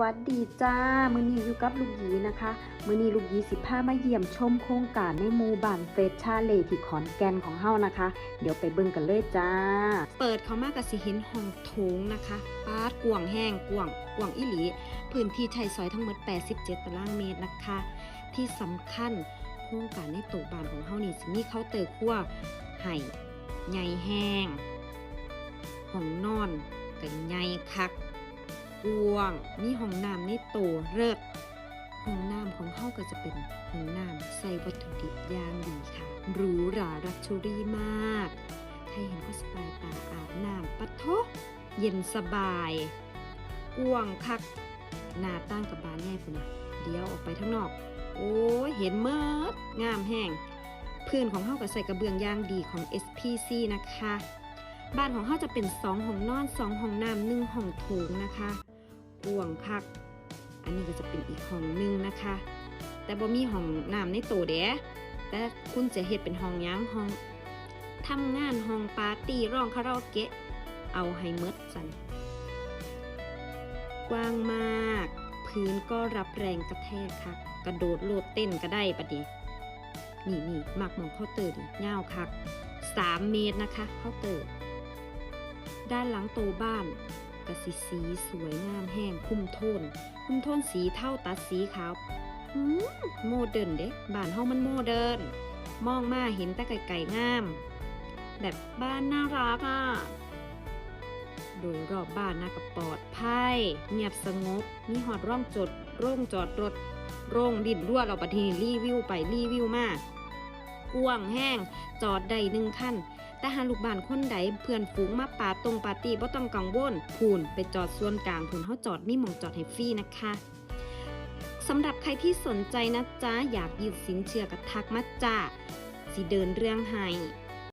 วัสดีจ้า มือนี้อยู่กับลูกหยีนะคะ มือนี้ลูกหยีสิพามาเยี่ยมชมโครงการในหมู่บ้านเฟสชาเลที่ขอนแก่นของเฮานะคะ เดี๋ยวไปเบิ่งกันเลยจ้า เปิดเข้ามาก็สิเห็นห้องโถงนะคะปาดกวางแห้งกวางกวางอีหลี พื้นที่ใช้ซอยทั้งหมด 87 ตารางเมตรนะคะ ที่สำคัญโครงการในตัวบ้านของเฮานี่สิมีเคาน์เตอร์ครัวให้ใหญ่แห้งห้องนอนก็ใหญ่คัก กว้างมีห้องน้ำในโตเลิศห้องน้ำของเฮาก็จะเป็นห้องน้ำใส่วัตถุดิบอย่างดีค่ะหรูหรารักชูรี่มาก ใครเห็นก็สบายตาอาบน้ำปะโทเย็นสบายกว้างคัก หน้าตั้งกับบานใหญ่พุ่นะเดี๋ยวออกไปข้างนอก โอ้ยเห็นเมิดงามแห้งพื้นของเฮาก็ใส่กระเบื้องอย่างดีของ SPC นะคะ บ้านของเฮาจะเป็น 2 ห้องนอน 2 ห้องน้ำหนึ่งห้องโถงนะคะ กวงคัก อันนี้ก็จะเป็นอีกห้องหนึงนะคะ แต่บ่มีห้องน้ำในโตเด้แต่คุณจะเฮ็ดเป็นห้องหยังห้องทำงานห้องปาร์ตี้ร้องคาราโอเกะ เอาให้หมดสัน กว้างมาก พื้นก็รับแรงกระแทกค่ะ กระโดดโลดเต้นก็ได้ปะดินี่นี่มักมองเคาน์เตอร์ดิยาวคัก3เมตรนะคะเคาน์เตอร์ ด้านหลังโตบ้าน กระสีสีสวยงามแห้งคุ้มโทน คุ้มโทนสีเท่าตัดสีขาวโมเดิร์นเด้บ้านเฮามันโมเดิร์นมองมาเห็นแต่ไก่ๆงาม แบบบ้านน่ารักอะโดยรอบบ้านนะกับปลอดภัยเงียบสงบมีหอดร่องจดโร่งจอดรถโร่งดินรั่วเราปะทีรีวิวไปรีวิวมากกว้างแห้งจอดได้หนึ่งคัน แต่หาลูกบ้านคนใดเพื่อนฝูงมาปาตรงปาร์ตี้บ่ต้องกังวลพูนไปจอดส่วนกลางพูนเขาจอดมีหมองจอดให้ฟรีนะคะสำหรับใครที่สนใจนะจ๊ะอยากยืดสินเชื่อกับทักมาจ้าสิเดินเรื่องให้